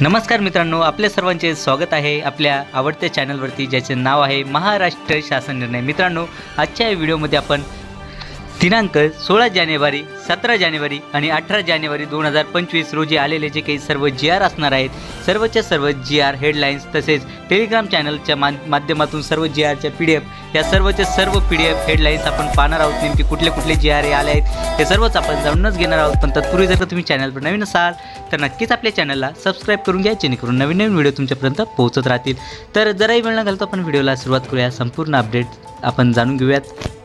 नमस्कार मित्रांनो आपल्या सर्वांचे स्वागत आहे आपल्या आवडत्या चॅनलवरती ज्याचे नाव आहे महाराष्ट्र शासन निर्णय. मित्रांनो आजच्या या व्हिडिओमध्ये आपण दिनांक सोळा जानेवारी सतरा जानेवारी आणि अठरा जानेवारी दोन हजार पंचवीस रोजी आलेले जे काही सर्व जी आर असणार आहेत सर्वच्या सर्व जी आर हेडलाईन्स तसेच टेलिग्राम चॅनलच्या मा माध्यमातून सर्व जी आरच्या पी डी एफ या सर्वच्या सर्व पी डी एफ हेडलाईन्स आपण पाहणार आहोत. नेमके कुठले कुठले जी आर हे आले आहेत हे सर्वच आपण जाणूनच घेणार आहोत. पण तत्पूर्वी जर तुम्ही चॅनलवर नवीन असाल तर नक्कीच आपल्या चॅनलला सबस्क्राईब करून घ्या जेणेकरून नवीन नवीन व्हिडिओ तुमच्यापर्यंत पोहोचत राहतील. तर जराही वेळ न घालतो आपण व्हिडिओला सुरुवात करूया. संपूर्ण अपडेट आपण जाणून घेऊयात.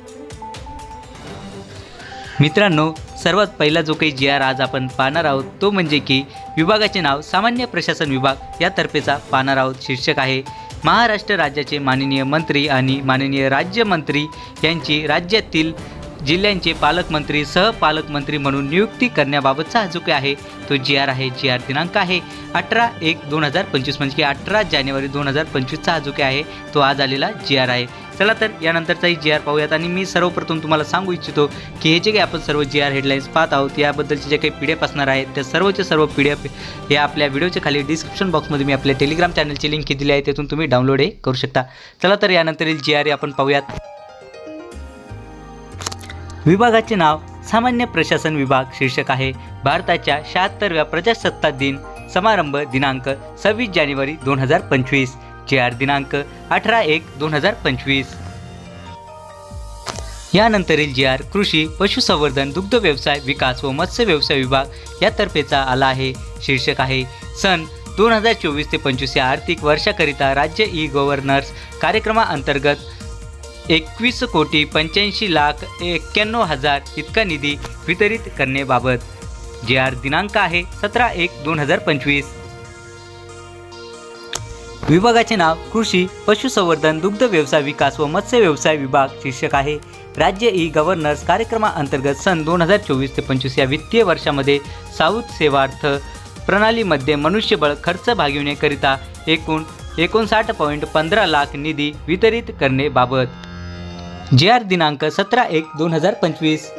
मित्रांनो सर्वात पहिला जो काही जी आर आज आपण पाहणार आहोत तो म्हणजे की विभागाचे नाव सामान्य प्रशासन विभाग यातर्फेचा पाहणार आहोत शीर्षक आहे. महाराष्ट्र राज्याचे माननीय मंत्री आणि माननीय राज्यमंत्री यांची राज्यातील जिल्ह्यांचे पालकमंत्री सहपालकमंत्री म्हणून नियुक्ती करण्याबाबतचा जो काही आहे. तो जी आर आहे जी आर दिनांक आहे. अठरा एक दोन हजार पंचवीस म्हणजे की अठरा जानेवारी दोन हजार पंचवीसचा हा जो काही आहे. तो आज आलेला जी आर आहे. चला तर यानंतरचाही जी आर पाहूयात. आणि मी सर्वप्रथम तुम्हाला सांगू इच्छितो की हे जे काही आपण सर्व जी आर हेडलाईन्स पाहत आहोत याबद्दलचे जे काही पी डी एफ असणार आहेत त्या सर्वचे सर्व पी डी एफ हे आपल्या व्हिडिओच्या खाली डिस्क्रिप्शन बॉक्समध्ये मी आपल्या टेलिग्राम चॅनलची लिंक दिली आहे त्यातून तुम्ही डाउनलोड हे करू शकता. चला तर यानंतरील जी आर आपण पाहूयात. विभागाचे नाव सामान्य प्रशासन विभाग शीर्षक आहे भारताच्या शहात्तरव्या प्रजासत्ताक दिन समारंभ दिनांक सव्वीस जानेवारी दोन हजार पंचवीस. जे आर दिनांक अठरा एक दोन हजार पंचवीस. यानंतरील जी आर कृषी पशुसंवर्धन दुग्ध व्यवसाय विकास व मत्स्य व्यवसाय विभाग यातर्फेचा आला आहे. शीर्षक आहे सन दोन हजार चोवीस ते पंचवीस या आर्थिक वर्षाकरिता राज्य ई गव्हर्नर्स कार्यक्रमाअंतर्गत एकवीस कोटी पंच्याऐंशी लाख एक्क्याण्णव हजार इतका निधी वितरित करण्याबाबत. जे आर दिनांक आहे सतरा एक दोन हजार पंचवीस. विभागाचे नाव कृषी पशुसंवर्धन दुग्ध व्यवसाय विकास व मत्स्य व्यवसाय विभाग शीर्षक आहे. राज्य ई गव्हर्नर्स कार्यक्रमाअंतर्गत सन दोन हजार चोवीस ते पंचवीस या वित्तीय वर्षामध्ये साऊथ सेवार्थ प्रणालीमध्ये मनुष्यबळ खर्च भागविण्याकरिता एकूण एकोणसाठ पॉईंट पंधरा लाख निधी वितरित करणेबाबत जे आर दिनांक सतरा एक दोन हजार पंचवीस.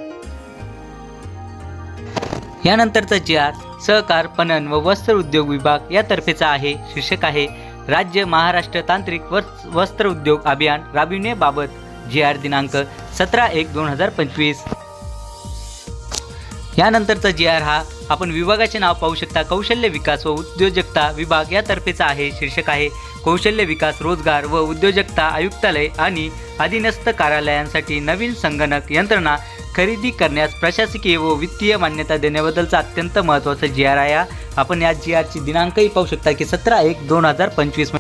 यानंतरचा जे आर सहकार पणन व वस्त्र उद्योग विभाग यातर्फेचा आहे शीर्षक आहे. राज्य महाराष्ट्र तांत्रिक वस्त्र उद्योग अभियान राबविण्याबाबत जी आर दिनांक सतरा एक दोन हजार पंचवीस. यानंतरचा जी आर हा आपण विभागाचे नाव पाहू शकता. कौशल्य विकास व उद्योजकता विभाग यातर्फेचा आहे शीर्षक आहे. कौशल्य विकास रोजगार व उद्योजकता आयुक्तालय आणि अधीनस्थ कार्यालयांसाठी नवीन संगणक यंत्रणा खरेदी करण्यास प्रशासकीय व वित्तीय मान्यता देण्याबद्दलचा अत्यंत महत्त्वाचा जी आर आहे. आपण या जी आरची दिनांकही पाहू शकता की सतरा एक दोन हजार पंचवीस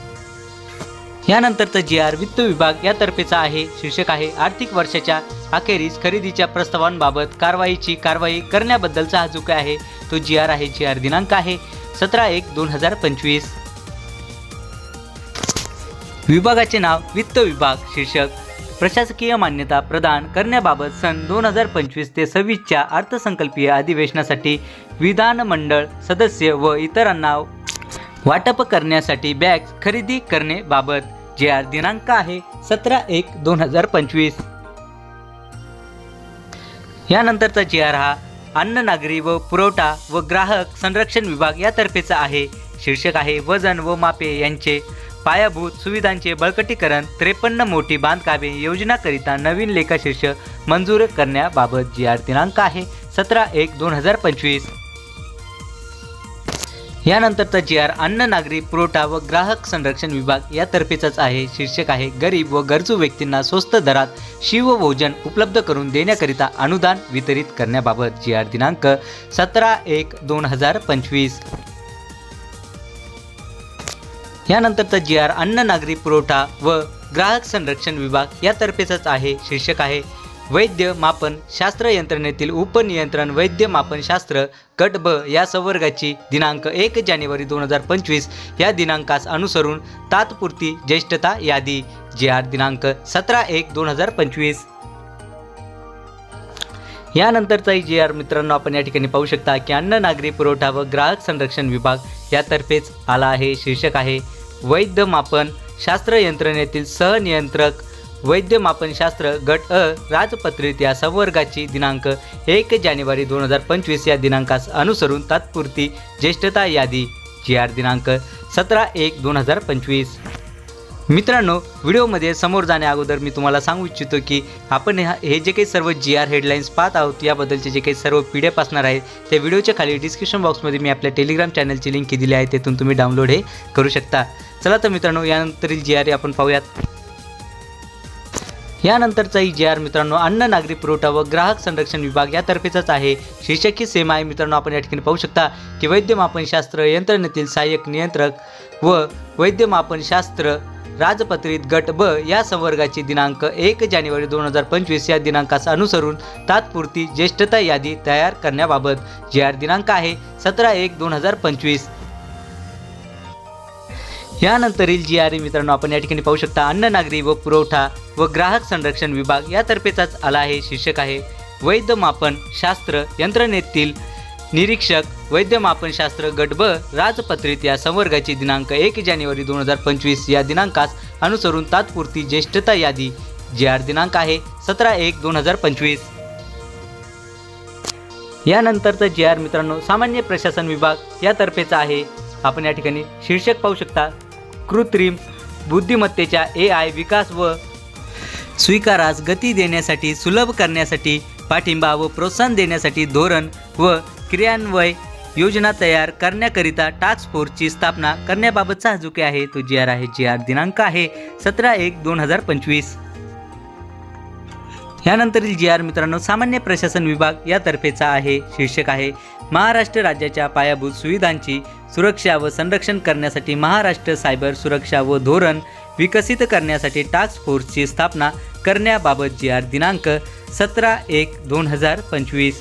यानंतरचा जी आर वित्त विभाग यातर्फेचा आहे शीर्षक आहे आर्थिक वर्षाच्या अखेरीस खरेदीच्या प्रस्तावांबाबत कारवाईची कारवाई करण्याबद्दलचा हा जो काय आहे तो जी आर आहे जी आर दिनांक आहे सतरा एक दोन हजार पंचवीस. विभागाचे नाव वित्त विभाग शीर्षक. प्रशासकीय मान्यता प्रदान करण्याबाबत सन दोन हजार पंचवीस ते सव्वीसच्या अर्थसंकल्पीय अधिवेशनासाठी विधानमंडळ सदस्य व इतरांना वाटप करण्यासाठी बॅग खरेदी करण्याबाबत जे आर दिनांक आहे सतरा एक दोन हजार पंचवीस. यानंतरचा जी आर हा अन्न नागरी व पुरवठा व ग्राहक संरक्षण विभाग यातर्फेचा आहे. शीर्षक आहे वजन व मापे यांचे पायाभूत सुविधांचे बळकटीकरण त्रेपन्न मोठी बांधकामे योजनाकरिता नवीन लेखाशीर्ष मंजूर करण्याबाबत जी आर दिनांक आहे सतरा एक दोन हजार पंचवीस. यानंतरचा जी आर अन्न नागरी पुरवठा व ग्राहक संरक्षण विभाग यातर्फेचाच आहे. शीर्षक आहे गरीब व गरजू व्यक्तींना स्वस्त दरात शिवभोजन उपलब्ध करून देण्याकरिता अनुदान वितरित करण्याबाबत जी आर दिनांक सतरा एक दोन हजार पंचवीस. यानंतरचा जी आर अन्न नागरी पुरवठा व ग्राहक संरक्षण विभाग यातर्फेचाच आहे शीर्षक आहे. वैद्य मापन शास्त्र यंत्रणेतील उपनियंत्रण वैद्य मापन शास्त्र गट ब या संवर्गाची दिनांक एक जानेवारी दोन हजार पंचवीस या दिनांकास अनुसरून तात्पुरती ज्येष्ठता यादी जे आर दिनांक सतरा एक दोन हजार पंचवीस. यानंतरचाही जी आर मित्रांनो आपण या ठिकाणी पाहू शकता की अन्न नागरी पुरवठा व ग्राहक संरक्षण विभाग यातर्फेच आला आहे शीर्षक आहे. वैद्यमापन शास्त्र यंत्रणेतील सहनियंत्रक वैद्यमापनशास्त्र गट अ राजपत्रित या संवर्गाची दिनांक एक जानेवारी दोन हजार पंचवीस या दिनांकास अनुसरून तात्पुरती ज्येष्ठता यादी जी आर दिनांक सतरा एक दोन हजार पंचवीस. मित्रांनो व्हिडिओमध्ये समोर जाण्या अगोदर मी तुम्हाला सांगू इच्छितो की आपण हे जे काही सर्व जी आर हेडलाईन्स पाहत आहोत याबद्दलचे जे काही सर्व पी डी एफ असणार आहेत त्या व्हिडिओच्या खाली डिस्क्रिप्शन बॉक्समध्ये मी आपल्या टेलिग्राम चॅनलची लिंक दिली आहे तेथून तुम्ही डाउनलोड हे करू शकता. चला तर मित्रांनो यानंतरील जी आर आपण पाहूयात. यानंतरचाही जी आर मित्रांनो अन्न नागरी पुरवठा व ग्राहक संरक्षण विभाग यातर्फेचाच आहे. शीर्षकी सेम आहे मित्रांनो आपण या ठिकाणी पाहू शकता की वैद्यमापनशास्त्र यंत्रणेतील सहाय्यक नियंत्रक व वैद्यमापनशास्त्र राजपत्रित गट ब या संवर्गाची दिनांक एक जानेवारी दोन हजार पंचवीस या दिनांकास अनुसरून तात्पुरती ज्येष्ठता यादी तयार करण्याबाबत जी आर दिनांक आहे सतरा एक दोन हजार पंचवीस. यानंतरील जी आर मित्रांनो आपण या ठिकाणी पाहू शकता अन्न नागरी व पुरवठा व ग्राहक संरक्षण विभाग यातर्फेचाच आला आहे शीर्षक आहे वैद्यमापन शास्त्र यंत्रणेतील निरीक्षक वैद्यमापनशास्त्र गट ब राजपत्रित या संवर्गाची दिनांक एक जानेवारी दोन हजार पंचवीस या दिनांकास अनुसरून तात्पुरती ज्येष्ठता यादी जी आर दिनांक आहे सतरा एक दोन हजार पंचवीस. यानंतरचं जी आर मित्रांनो सामान्य प्रशासन विभाग यातर्फेचा आहे. आपण या ठिकाणी शीर्षक पाहू शकता. कृत्रिम बुद्धिमत्तेच्या ए आय विकास व स्वीकारास गती देण्यासाठी सुलभ करण्यासाठी पाठिंबा व प्रोत्साहन देण्यासाठी धोरण व क्रियान्वय योजना तयार करण्याकरिता टास्क फोर्सची स्थापना करण्याबाबतचा हा जो आहे. तो जी आर आहे. जी आर दिनांक आहे सतरा एक दोन हजार पंचवीस. यानंतरील जी आर मित्रांनो सामान्य प्रशासन विभाग यातर्फेचा आहे शीर्षक आहे. महाराष्ट्र राज्याच्या पायाभूत सुविधांची सुरक्षा व संरक्षण करण्यासाठी महाराष्ट्र सायबर सुरक्षा व धोरण विकसित करण्यासाठी टास्क फोर्सची स्थापना करण्याबाबत जी आर दिनांक सतरा एक दोन हजार पंचवीस.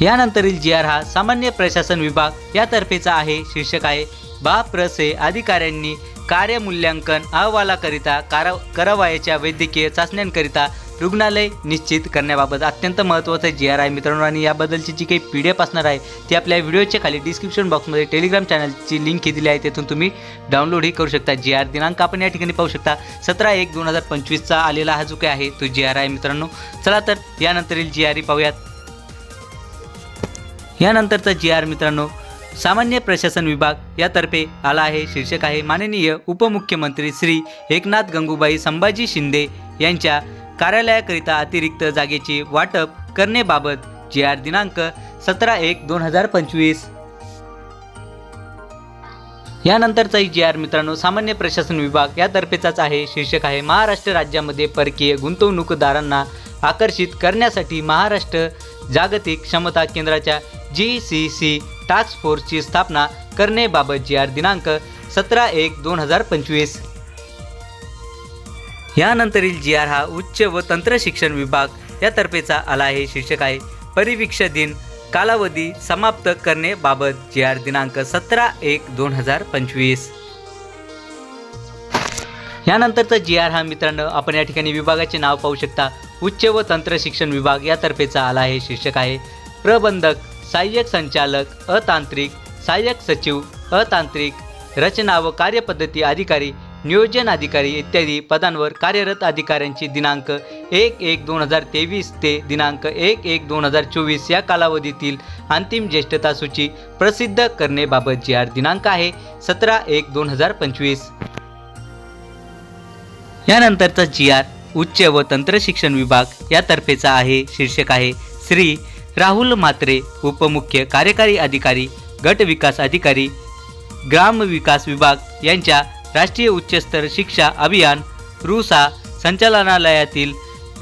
यानंतरील जी आर हा सामान्य प्रशासन विभाग यातर्फेचा आहे शीर्षक आहे बाप्रसे अधिकाऱ्यांनी कार्यमूल्यांकन अहवालाकरिता कार करावयाच्या वैद्यकीय चाचण्यांकरिता रुग्णालय निश्चित करण्याबाबत अत्यंत महत्त्वाचं जी आर आहे मित्रांनो आणि याबद्दलची जी काही पी डी एफ असणार आहे ती आपल्या व्हिडिओच्या खाली डिस्क्रिप्शन बॉक्समध्ये टेलिग्राम चॅनलची लिंक ही दिली आहे तेथून तुम्ही डाउनलोडही करू शकता. जी आर दिनांक आपण या ठिकाणी पाहू शकता सतरा एक दोन हजार पंचवीसचा आलेला हा जो काही आहे तो जी आर आहे मित्रांनो. चला तर यानंतरील जी आर ई पाहूयात. यानंतरचा जी आर मित्रांनो सामान्य प्रशासन विभाग यातर्फे आला आहे शीर्षक आहे माननीय उपमुख्यमंत्री श्री एकनाथ गंगूबाई संभाजी शिंदे यांच्या कार्यालयाकरिता अतिरिक्त जागेचे वाटप करण्याबाबत जी आर दिनांक सतरा एक दोन हजार पंचवीस. यानंतरचाही जी आर मित्रांनो सामान्य प्रशासन विभाग यातर्फेचाच आहे शीर्षक आहे महाराष्ट्र राज्यामध्ये परकीय गुंतवणूकदारांना आकर्षित करण्यासाठी महाराष्ट्र जागतिक क्षमता केंद्राच्या जी सी सी टास्क फोर्सची स्थापना करण्याबाबत जी आर दिनांक सतरा एक दोन हजार पंचवीस. यानंतरील जी आर हा उच्च व तंत्र शिक्षण विभाग यातर्फेचा आला आहे शीर्षक आहे. परिवीक्ष दिन कालावधी समाप्त करण्याबाबत जी आर दिनांक सतरा एक दोन हजार पंचवीस. यानंतरचा जी आर हा मित्रांनो आपण या ठिकाणी विभागाचे नाव पाहू शकता. उच्च व तंत्र शिक्षण विभाग यातर्फेचा आला आहे शीर्षक आहे. प्रबंधक सहाय्यक संचालक अतांत्रिक सहाय्यक सचिव अतांत्रिक रचना व कार्यपद्धती अधिकारी नियोजन अधिकारी इत्यादी पदांवर कार्यरत अधिकाऱ्यांची दिनांक एक एक दोन हजार तेवीस ते दिनांक एक एक दोन हजार चोवीस या कालावधीतील अंतिम ज्येष्ठता सूची प्रसिद्ध करणेबाबत जी आर दिनांक आहे सतरा एक दोन हजार पंचवीस. यानंतरचा जी आर उच्च व तंत्र शिक्षण विभाग यातर्फेचा आहे शीर्षक आहे श्री राहुल म्हात्रे उपमुख्य कार्यकारी अधिकारी गट विकास अधिकारी ग्राम विकास विभाग यांच्या राष्ट्रीय उच्चस्तर शिक्षा अभियान रुसा संचालनालयातील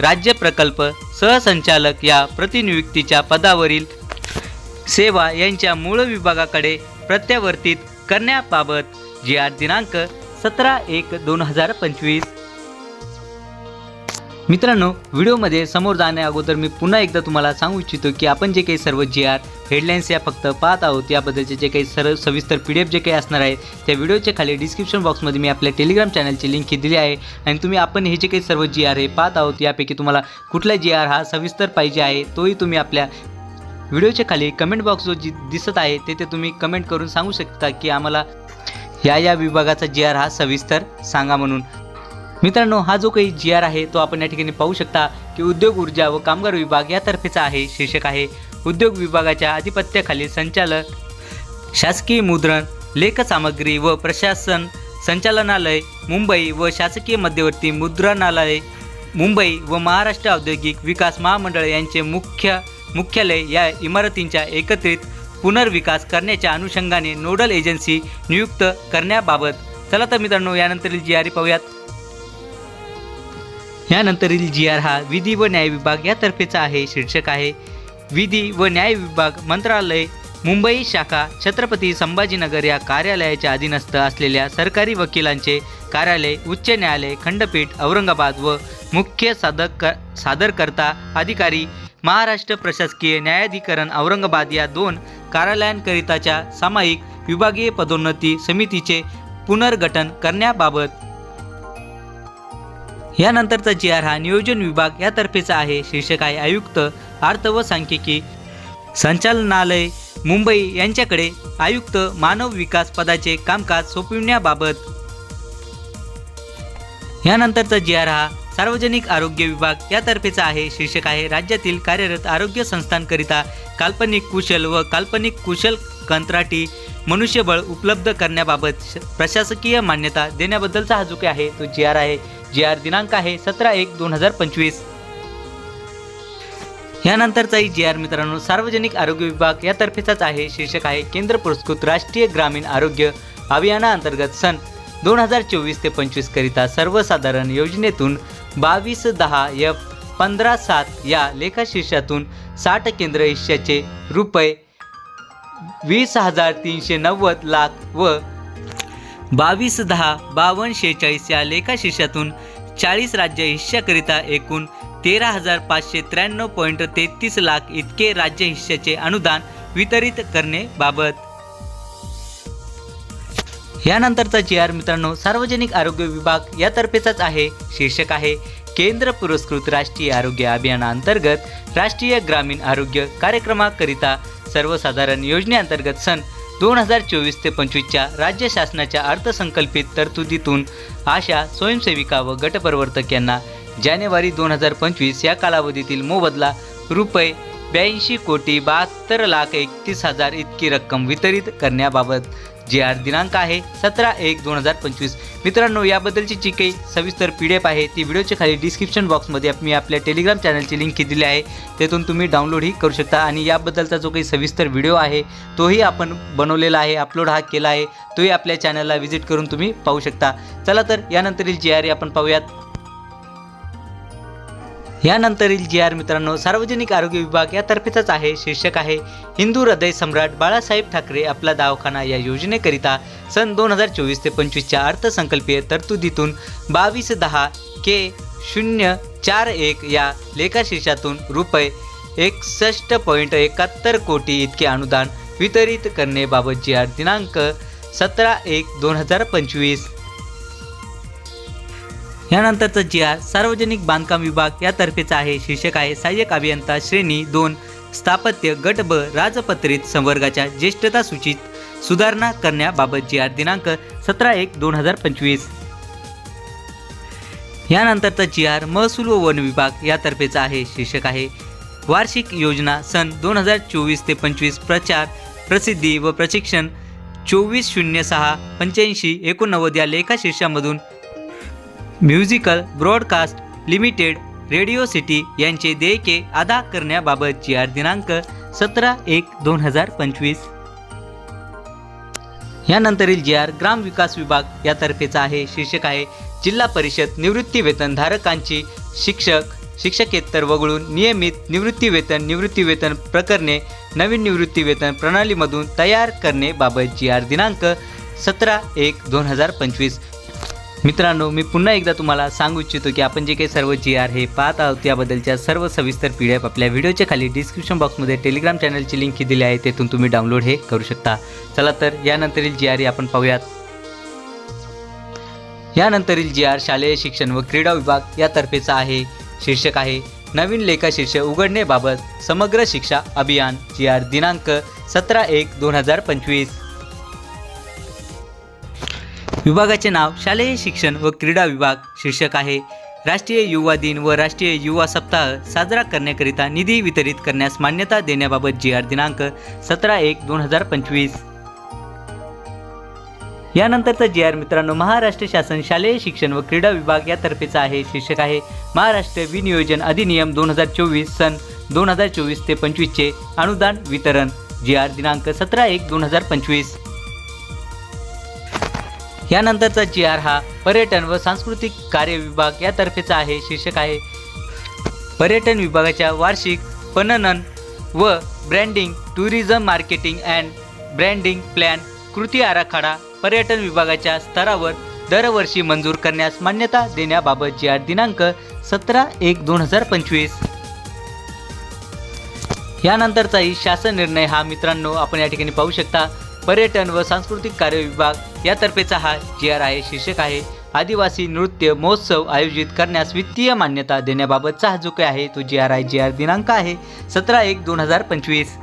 राज्य प्रकल्प सहसंचालक या प्रतिनियुक्तीच्या पदावरील सेवा यांच्या मूळ विभागाकडे प्रत्यावर्तित करण्याबाबत जी आर दिनांक सतरा एक दोन हजार पंचवीस मित्रांनो व्हिडिओमध्ये समोर जाण्या अगोदर मी पुन्हा एकदा तुम्हाला सांगू इच्छितो की आपण जे काही सर्व जी आर हेडलाईन्स या फक्त पाहत आहोत याबद्दलचे जे काही सर्व सविस्तर पी डी एफ जे काही असणार आहे त्या व्हिडिओच्या खाली डिस्क्रिप्शन बॉक्समध्ये मी आपल्या टेलिग्राम चॅनलची लिंक दिली आहे. आणि तुम्ही आपण हे जे काही सर्व जी आर हे पाहत आहोत यापैकी तुम्हाला कुठला जी आर हा सविस्तर पाहिजे आहे तोही तुम्ही आपल्या व्हिडिओच्या खाली कमेंट बॉक्स जो जी दिसत आहे तेथे तुम्ही कमेंट करून सांगू शकता की आम्हाला या या विभागाचा जी आर हा सविस्तर सांगा म्हणून. मित्रांनो हा जो काही जी आर आहे तो आपण या ठिकाणी पाहू शकता की उद्योग ऊर्जा व कामगार विभाग यातर्फेचा आहे शीर्षक आहे उद्योग विभागाच्या आधिपत्याखाली संचालक शासकीय मुद्रण लेखसामग्री व प्रशासन संचालनालय मुंबई व शासकीय मध्यवर्ती मुद्रणालय मुंबई व महाराष्ट्र औद्योगिक विकास महामंडळ यांचे मुख्य मुख्यालय या इमारतींच्या एकत्रित पुनर्विकास करण्याच्या अनुषंगाने नोडल एजन्सी नियुक्त करण्याबाबत. चला तर मित्रांनो यानंतरील जी आर पाहूयात. यानंतरील जी आर हा विधी व न्याय विभाग यातर्फेचा आहे शीर्षक आहे. विधी व न्याय विभाग मंत्रालय मुंबई शाखा छत्रपती संभाजीनगर या कार्यालयाच्या अधीनस्थ असलेल्या सरकारी वकिलांचे कार्यालय उच्च न्यायालय खंडपीठ औरंगाबाद व मुख्य साधक सादरकर्ता अधिकारी महाराष्ट्र प्रशासकीय न्यायाधिकरण औरंगाबाद या दोन कार्यालयांकरिताच्या सामायिक विभागीय पदोन्नती समितीचे पुनर्गठन करण्याबाबत यानंतरचा जी आर हा नियोजन विभाग यातर्फेचा आहे. शीर्षक आहे आयुक्त अर्थ व सांख्यिकी. संचालनालय मुंबई. यांच्याकडे आयुक्त मानव विकास पदाचे कामकाज सोपविण्याबाबत. यानंतरचा जी आर हा सार्वजनिक आरोग्य विभाग यातर्फेचा आहे. शीर्षक आहे राज्यातील कार्यरत आरोग्य संस्थांकरिता काल्पनिक कुशल व काल्पनिक कुशल कंत्राटी मनुष्यबळ उपलब्ध करण्याबाबत श- प्रशासकीय मान्यता देण्याबद्दलचा हा जो काही आहे तो जी आर आहे जी आर दिनांक आहे सतरा एक दोन हजार पंचवीस. यानंतरचाही जी आर मित्रांनो सार्वजनिक आरोग्य विभाग यातर्फेचाच आहे. शीर्षक आहे केंद्र पुरस्कृत राष्ट्रीय ग्रामीण आरोग्य अभियानाअंतर्गत सन दोन हजार चोवीस ते पंचवीस करिता सर्वसाधारण योजनेतून बावीस दहा एफ पंधरा सात या लेखाशीर्षातून साठ केंद्र हिश्श्याचे रुपये वीस हजार तीनशे नव्वद लाख व बावीस दहा बावन्न शेहेचाळीस या लेखाशीर्षातून चाळीस राज्य हिश्श्याकरिता एकूण तेरा हजार पाचशे त्र्याण्णव पॉईंट तेहतीस लाख इतके राज्य हिश्श्याचे अनुदान वितरित करणे बाबत. यानंतरचा जी आर मित्रांनो सार्वजनिक आरोग्य विभाग यातर्फेचाच आहे शीर्षक आहे केंद्र पुरस्कृत राष्ट्रीय आरोग्य अभियानाअंतर्गत राष्ट्रीय ग्रामीण आरोग्य कार्यक्रमाकरिता सर्वसाधारण योजनेअंतर्गत सन दोन हजार चोवीस ते पंचवीसच्या राज्य शासनाच्या अर्थसंकल्पित तरतुदीतून आशा स्वयंसेविका व गटप्रवर्तक यांना जानेवारी दोन हजार पंचवीस या कालावधीतील मोबदला रुपये ब्याऐंशी कोटी बहात्तर लाख एकतीस हजार इतकी रक्कम वितरित करण्याबाबत जे आर दिनांक आहे सतरा एक दोन हजार पंचवीस. मित्रांनो याबद्दलची जी काही सविस्तर पी डी एफ आहे ती व्हिडिओच्या खाली डिस्क्रिप्शन बॉक्समध्ये मी आपल्या टेलिग्राम चॅनलची लिंक दिली आहे. तेथून तुम्ही डाउनलोडही करू शकता आणि याबद्दलचा जो काही सविस्तर व्हिडिओ आहे तोही आपण बनवलेला आहे अपलोड हा केला आहे तोही आपल्या चॅनलला व्हिजिट करून तुम्ही पाहू शकता. चला तर यानंतरील जी आर आपण पाहूयात. यानंतरील जी आर मित्रांनो सार्वजनिक आरोग्य विभाग यातर्फेचाच आहे शीर्षक आहे हिंदू हृदय सम्राट बाळासाहेब ठाकरे आपला दवाखाना या योजनेकरिता सन दोन हजार चोवीस ते पंचवीसच्या अर्थसंकल्पीय तरतुदीतून बावीस दहा के शून्य चार एक या लेखाशीर्षातून रुपये एकसष्ट पॉईंट एकाहत्तर कोटी इतके अनुदान वितरित करण्याबाबत जी आर दिनांक सतरा एक दोन हजार पंचवीस यानंतरचं जी आर सार्वजनिक बांधकाम विभाग यातर्फेचा आहे. शीर्षक आहे सहाय्यक अभियंता श्रेणी दोन स्थापत्य गट ब राजपत्रित संवर्गाच्या ज्येष्ठता सूचित सुधारणा करण्याबाबत जी आर दिनांक सतरा एक दोन हजार पंचवीस. यानंतरचा जी आर महसूल व वन विभाग यातर्फेचा आहे. शीर्षक आहे वार्षिक योजना सन दोन हजार चोवीस ते पंचवीस प्रचार प्रसिद्धी व प्रशिक्षण चोवीस शून्य सहा पंच्याऐंशी एकोणनव्वद या लेखाशीर्षामधून musical broadcast limited Radio City यांचे देयके अदा करण्याबाबत जी आर दिनांक सतरा एक दोन हजार पंचवीस. यानंतरील जी आर ग्राम विकास विभाग यातर्फेचा आहे. शीर्षक आहे जिल्हा परिषद निवृत्ती वेतन धारकांची शिक्षक शिक्षकेतर वगळून नियमित निवृत्ती वेतन निवृत्ती वेतन प्रकरणे नवीन निवृत्ती वेतन प्रणालीमधून तयार करण्याबाबत जी आर दिनांक सतरा एक दोन हजार पंचवीस. मित्रांनो मी पुन्हा एकदा तुम्हाला सांगू इच्छितो की आपण जे काही सर्व जी आर हे पाहत आहोत त्याबद्दलच्या सर्व सविस्तर पी डी एफ आपल्या व्हिडिओच्या खाली डिस्क्रिप्शन बॉक्समध्ये टेलिग्राम चॅनलची लिंक दिली आहे तेथून तुम्ही डाउनलोड हे करू शकता. चला तर यानंतरील जी आर आपण पाहूयात. यानंतरील जी आर शालेय शिक्षण व क्रीडा विभाग यातर्फेचा आहे शीर्षक आहे नवीन लेखा शीर्षक उघडण्याबाबत समग्र शिक्षा अभियान जी आर दिनांक सतरा एक दोन हजार पंचवीस. विभागाचे नाव शालेय शिक्षण व क्रीडा विभाग शीर्षक आहे. राष्ट्रीय युवा दिन व राष्ट्रीय युवा सप्ताह साजरा करण्याकरिता निधी वितरित करण्यास मान्यता देण्याबाबत जी आर दिनांक सतरा एक दोन हजार पंचवीस. यानंतरचा जी आर मित्रांनो महाराष्ट्र शासन शालेय शिक्षण व क्रीडा विभाग यातर्फेचा आहे. शीर्षक आहे महाराष्ट्र विनियोजन अधिनियम दोन हजार चोवीस सन दोन हजार चोवीस ते पंचवीसचे अनुदान वितरण. जी आर दिनांक सतरा एक दोन हजार पंचवीस. यानंतरचा जी आर हा पर्यटन व सांस्कृतिक कार्य विभाग यातर्फेचा आहे शीर्षक आहे. पर्यटन विभागाच्या वार्षिक पननन व branding tourism marketing and branding plan कृती आराखडा पर्यटन विभागाच्या स्तरावर दरवर्षी मंजूर करण्यास मान्यता देण्याबाबत जी आर दिनांक सतरा एक दोन हजार पंचवीस. यानंतरचाही शासन निर्णय हा मित्रांनो आपण या ठिकाणी पाहू शकता. पर्यटन व सांस्कृतिक कार्य विभाग यातर्फेचा हा जी आर आय शीर्षक आहे. आदिवासी नृत्य महोत्सव आयोजित करण्यास वित्तीय मान्यता देण्याबाबतचा हा जो काही आहे. तो G R I G R दिनांक आहे सतरा एक दोन हजार पंचवीस.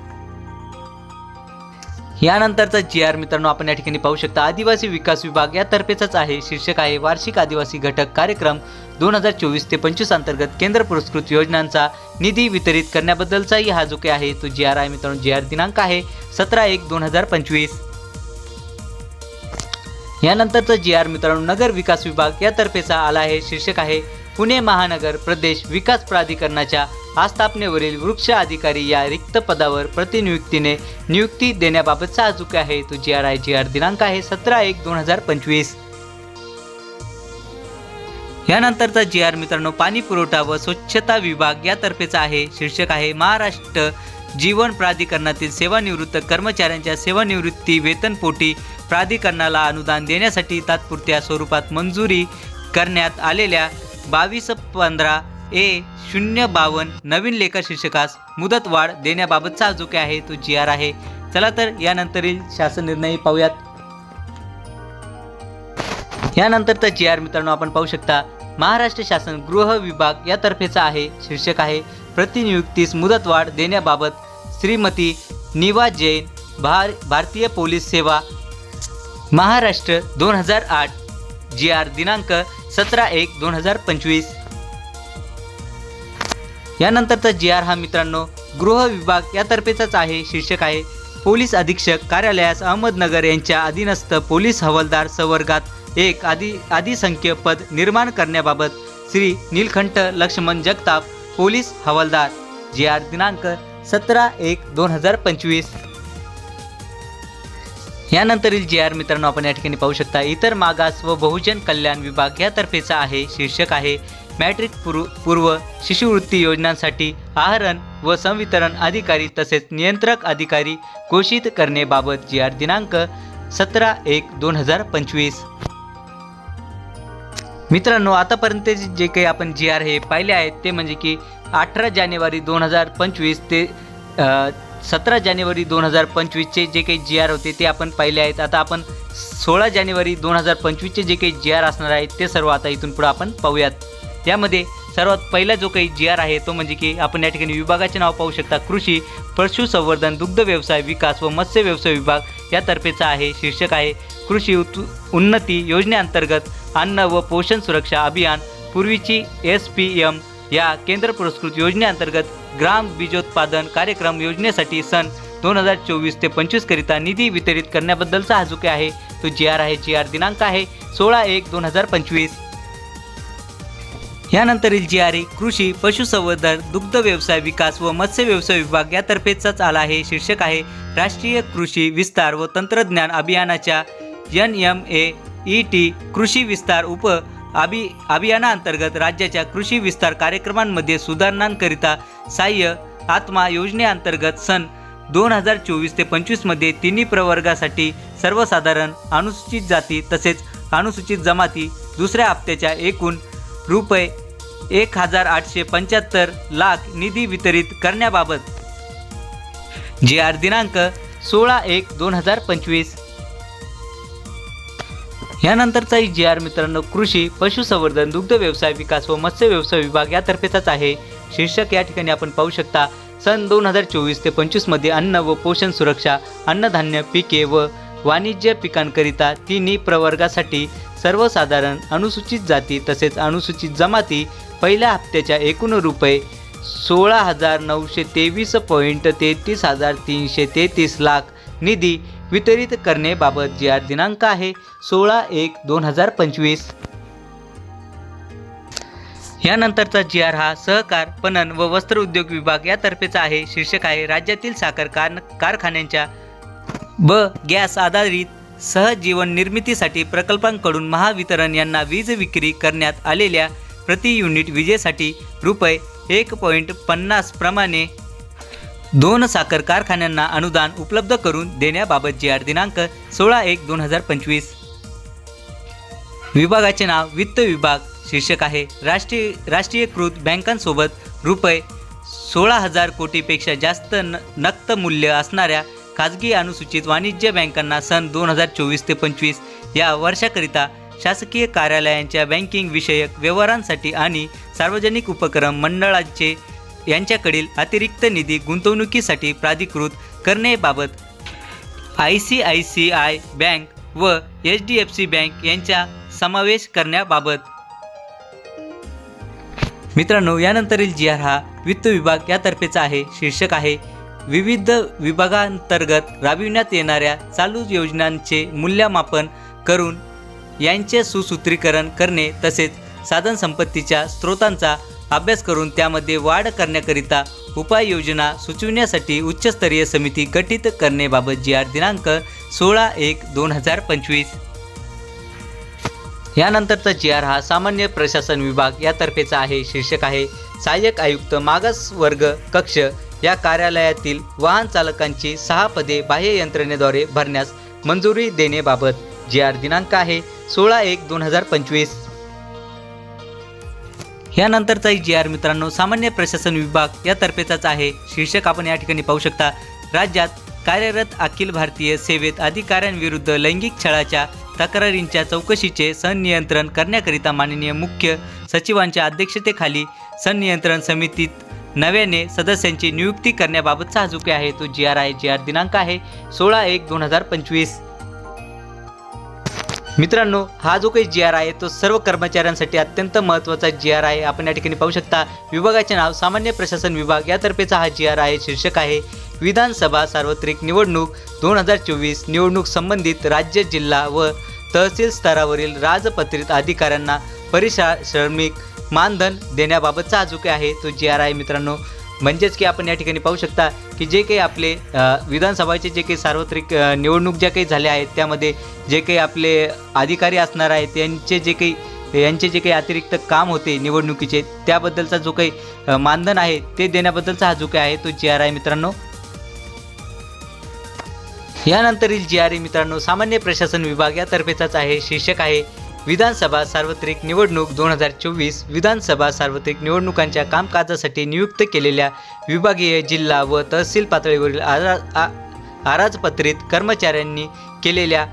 यानंतरचा जी आर मित्रांनो आपण या ठिकाणी पाहू शकता आदिवासी विकास विभाग यातर्फेचाच आहे. शीर्षक आहे वार्षिक आदिवासी घटक कार्यक्रम दोन हजार चोवीस ते पंचवीस अंतर्गत केंद्र पुरस्कृत योजनांचा निधी वितरित करण्याबद्दलचाही हा जो काही आहे तो जी आर आहे मित्रांनो जी आर दिनांक आहे सतरा एक दोन हजार पंचवीस. यानंतरचा जी आर मित्रांनो नगर विकास विभाग यातर्फेचा आला आहे शीर्षक आहे पुणे महानगर प्रदेश विकास प्राधिकरणाच्या आस्थापनेवरील वृक्ष अधिकारी या रिक्त पदावर प्रतिनियुक्तीने नियुक्ती देण्याबाबतचा हा आहे. तो G R I G R दिनांक आहे सतरा एक दोन हजार पंचवीस. यानंतरचा जी आर मित्रांनो पाणी पुरवठा व स्वच्छता विभाग यातर्फेचा आहे. शीर्षक आहे महाराष्ट्र जीवन प्राधिकरणातील सेवानिवृत्त कर्मचाऱ्यांच्या सेवानिवृत्ती वेतनपोटी प्राधिकरणाला अनुदान देण्यासाठी तात्पुरत्या स्वरूपात मंजुरी करण्यात आलेल्या बावीस पंधरा ए शून्य बावन्न नवीन लेखा शीर्षकास मुदतवाढ देण्याबाबतचा जो काही आहे तो जी आर आहे. चला तर यानंतरील शासन निर्णय पाहूयात. यानंतरचा जी आर मित्रांनो आपण पाहू शकता महाराष्ट्र शासन गृह विभाग यातर्फेचा आहे शीर्षक आहे प्रतिनियुक्तीस मुदतवाढ देण्याबाबत श्रीमती निवा जैन भार भारतीय पोलीस सेवा महाराष्ट्र दोन हजार आठ जी आर दिनांक सतरा एक दोन हजार पंचवीस. यानंतरचा जी आर हा मित्रांनो गृह विभाग यातर्फेचाच आहे शीर्षक आहे. पोलीस अधीक्षक कार्यालयास अहमदनगर यांच्या अधीनस्थ पोलीस हवालदार संवर्गात एक आधी अधिसंख्य पद निर्माण करण्याबाबत श्री नीलकंठ लक्ष्मण जगताप पोलीस हवालदार. जी आर दिनांक सतरा एक दोन हजार पंचवीस. यानंतरील जी आर मित्रांनो आपण या ठिकाणी पाहू शकता इतर मागास व बहुजन कल्याण विभाग यातर्फेचा आहे शीर्षक आहे मॅट्रिक पूर्व पूर्व शिष्यवृत्ती योजनांसाठी आहरण व संवितरण अधिकारी तसेच नियंत्रक अधिकारी घोषित करण्याबाबत जी आर दिनांक सतरा एक दोन हजार पंचवीस. मित्रांनो आतापर्यंत जे काही आपण जी आर हे पाहिले आहेत ते म्हणजे की अठरा जानेवारी दोन हजार पंचवीस ते सतरा जानेवारी दोन हजार पंचवीसचे जे काही जी आर होते ते आपण पाहिले आहेत. आता आपण सोळा जानेवारी दोन हजार पंचवीसचे जे काही जी आर असणार आहेत ते सर्व आता इथून पुढे आपण पाहूयात. यामध्ये सर्वात पहिला जो काही जी आर आहे तो म्हणजे की आपण या ठिकाणी विभागाचे नाव पाहू शकता. कृषी पशुसंवर्धन दुग्ध व्यवसाय विकास व मत्स्य व्यवसाय विभाग यातर्फेचा आहे शीर्षक आहे. कृषी उत उन्नती योजनेअंतर्गत अन्न व पोषण सुरक्षा अभियान पूर्वीची एस पी एम या केंद्र पुरस्कृत योजनेअंतर्गत ग्राम बीजोत्पादन कार्यक्रम योजनेसाठी सन दोन हजार चोवीस ते पंचवीसकरिता निधी वितरित करण्याबद्दलचा हा जो आहे. तो जी आर आहे जी आर दिनांक आहे सोळा एक दोन हजार पंचवीस. यानंतरील जी आर ए कृषी पशुसंवर्धन दुग्ध व्यवसाय विकास व मत्स्य व्यवसाय विभाग यातर्फेचाच आला आहे शीर्षक आहे राष्ट्रीय कृषी विस्तार व तंत्रज्ञान अभियानाच्या N M A E T कृषी विस्तार उप अभि अभियानाअंतर्गत राज्याच्या कृषी विस्तार कार्यक्रमांमध्ये सुधारणांकरिता सहाय्य आत्मा योजनेअंतर्गत सन दोन हजार चोवीस ते पंचवीसमध्ये तिन्ही प्रवर्गासाठी सर्वसाधारण अनुसूचित जाती तसेच अनुसूचित जमाती दुसऱ्या हप्त्याच्या एकूण रुपये एक हजार आठशे पंच्याहत्तर लाख निधी वितरित करण्याबाबत. जी आर दिनांक सोळा एक दोन हजार पंचवीस यानंतरचाही जी आर मित्रांनो कृषी पशुसंवर्धन दुग्ध व्यवसाय विकास व मत्स्य व्यवसाय विभाग यातर्फेचाच आहे. शीर्षक या ठिकाणी आपण पाहू शकता सन दोन हजार चोवीस ते पंचवीसमध्ये अन्न व पोषण सुरक्षा अन्नधान्य पिके व वाणिज्य पिकांकरिता तिन्ही प्रवर्गासाठी सर्वसाधारण अनुसूचित जाती तसेच अनुसूचित जमाती पहिल्या हप्त्याच्या एकूण रुपये सोळा हजार नऊशे तेवीस पॉईंट तेहतीस हजार तीनशे तेहतीस लाख निधी वितरित करण्याबाबत जी आर दिनांक आहे सोळा एक दोन हजार पंचवीस. यानंतरचा जी आर हा सहकार पणन व वस्त्र उद्योग विभाग यातर्फेचा आहे. शीर्षक आहे राज्यातील साखर कार कारखान्यांच्या ब गॅस आधारित सहजीवन निर्मितीसाठी प्रकल्पांकडून महावितरण यांना वीज विक्री करण्यात आलेल्या प्रति युनिट विजेसाठी रुपये एक पॉईंट पन्नास प्रमाणे दोन साखर कारखान्यांना अनुदान उपलब्ध करून देण्याबाबत जी आर दिनांक सोळा एक दोन हजार पंचवीस. विभागाचे नाव वित्त विभाग शीर्षक आहे राष्ट्रीय राष्ट्रीयकृत बँकांसोबत रुपये सोळा हजार कोटीपेक्षा जास्त न नक्त मूल्य असणाऱ्या खाजगी अनुसूचित वाणिज्य बँकांना सन दोन हजार चोवीस ते पंचवीस या वर्षाकरिता शासकीय कार्यालयांच्या बँकिंग विषयक व्यवहारांसाठी आणि सार्वजनिक उपक्रम मंडळांचे यांच्याकडील अतिरिक्त निधी गुंतवणुकीसाठी प्राधिकृत करण्याबाबत I C I C I bank व H D F C bank यांचा समावेश करण्याबाबत. मित्रांनो यानंतरील जी आर हा वित्त विभाग यातर्फेचा आहे शीर्षक आहे विविध विभागांतर्गत राबविण्यात येणाऱ्या चालू योजनांचे मूल्यमापन करून यांचे सुसूत्रीकरण करणे तसेच साधनसंपत्तीच्या स्रोतांचा अभ्यास करून त्यामध्ये वाढ करण्याकरिता उपाययोजना सुचविण्यासाठी उच्चस्तरीय समिती गठीत करण्याबाबत जी आर दिनांक सोळा एक दोन हजार पंचवीस. यानंतरचा जी आर हा सामान्य प्रशासन विभाग यातर्फेचा आहे शीर्षक आहे सहाय्यक आयुक्त मागास वर्ग कक्ष या कार्यालयातील वाहन चालकांची सहा पदे बाह्य यंत्रणेद्वारे भरण्यास मंजुरी देण्याबाबत जी आर दिनांक आहे सोळा एक दोन हजार पंचवीस. यानंतरचा जी आर मित्रांनो सामान्य प्रशासन विभाग यातर्फेचाच आहे. शीर्षक आपण या ठिकाणी पाहू शकता. राज्यात कार्यरत अखिल भारतीय सेवेत अधिकाऱ्यांविरुद्ध लैंगिक छळाच्या तक्रारींच्या चौकशीचे संनियंत्रण करण्याकरिता माननीय मुख्य सचिवांच्या अध्यक्षतेखाली संनियंत्रण समितीत नव्याने सदस्यांची नियुक्ती करण्याबाबतचा हा जो आहे. तो जी आर आहे जी आर दिनांक आहे सोळा एक दोन हजार पंचवीस. मित्रांनो हा जो काही जी आर आहे तो सर्व कर्मचाऱ्यांसाठी अत्यंत महत्त्वाचा जी आर आहे. आपण या ठिकाणी पाहू शकता विभागाचे नाव सामान्य प्रशासन विभाग यातर्फेचा हा जी आर आहे शीर्षक आहे. विधानसभा सार्वत्रिक निवडणूक दोन हजार चोवीस निवडणूक संबंधित राज्य जिल्हा व तहसील स्तरावरील राजपत्रित अधिकाऱ्यांना परिश्रमिक मानधन देण्याबाबतचा हा जो काही आहे तो जी आर आहे मित्रांनो. म्हणजेच की आपण या ठिकाणी पाहू शकता की जे काही आपले विधानसभाचे जे काही सार्वत्रिक निवडणूक ज्या काही झाल्या आहेत त्यामध्ये जे काही आपले अधिकारी असणार आहेत यांचे जे काही यांचे जे काही अतिरिक्त काम होते निवडणुकीचे त्याबद्दलचा जो काही मानधन आहे ते देण्याबद्दलचा हा जो काही आहे तो जी आर आहे मित्रांनो. यानंतरील जी आर ए मित्रांनो सामान्य प्रशासन विभाग यातर्फेचाच आहे शीर्षक आहे विधानसभा सार्वत्रिक निवडणूक दोन हजार चोवीस विधानसभा सार्वत्रिक निवडणुकांच्या कामकाजासाठी नियुक्त केलेल्या विभागीय जिल्हा व तहसील पातळीवरील आरा आ- आराजपत्रित कर्मचाऱ्यांनी केलेल्या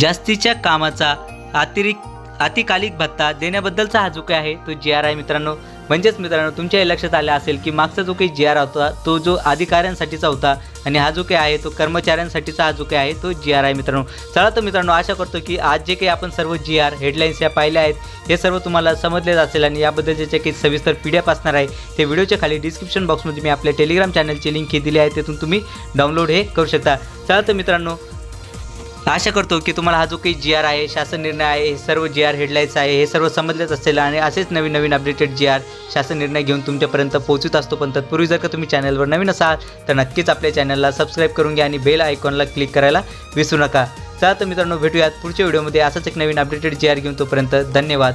जास्तीच्या कामाचा अतिरिक्त अतिकालिक भत्ता देण्याबद्दलचा हा जो काही आहे तो जी आर आहे मित्रांनो. म्हणजेच मित्रांनो तुमच्याही लक्षात आलं असेल की मागचा जो काही जी आर होता तो जो अधिकाऱ्यांसाठीचा होता आणि हा जो काही आहे तो कर्मचाऱ्यांसाठीचा हा जो काही आहे तो जी आर आहे मित्रांनो. चला तर मित्रांनो आशा करतो की आज जे काही आपण सर्व जी आर हेडलाईन्स या पाहिल्या आहेत हे सर्व तुम्हाला समजलेच असेल आणि याबद्दलचे जे काही सविस्तर पी डी एफ असणार आहे ते व्हिडिओच्या खाली डिस्क्रिप्शन बॉक्समध्ये मी आपल्या टेलिग्राम चॅनलची लिंक ही दिली आहे तिथून तुम्ही डाउनलोड हे करू शकता. चला तर मित्रांनो आशा करतो की तुम्हाला हा जो काही जी आर आहे शासन निर्णय आहे हे सर्व जी आर हेडलाईन्स आहे हे सर्व समजलेच असेल आणि असेच नवीन नवीन अपडेटेड जी आर शासन निर्णय घेऊन तुमच्यापर्यंत पोहोचत असतो. पण तत्पूर्वी जर का तुम्ही चॅनलवर नवीन असाल तर नक्कीच आपल्या चॅनलला सबस्क्राईब करून घ्या आणि बेल आयकॉनला क्लिक करायला विसरू नका. चला तर मित्रांनो भेटूयात पुढच्या व्हिडिओमध्ये असंच एक नवीन अपडेटेड जी आर घेऊन तोपर्यंत धन्यवाद.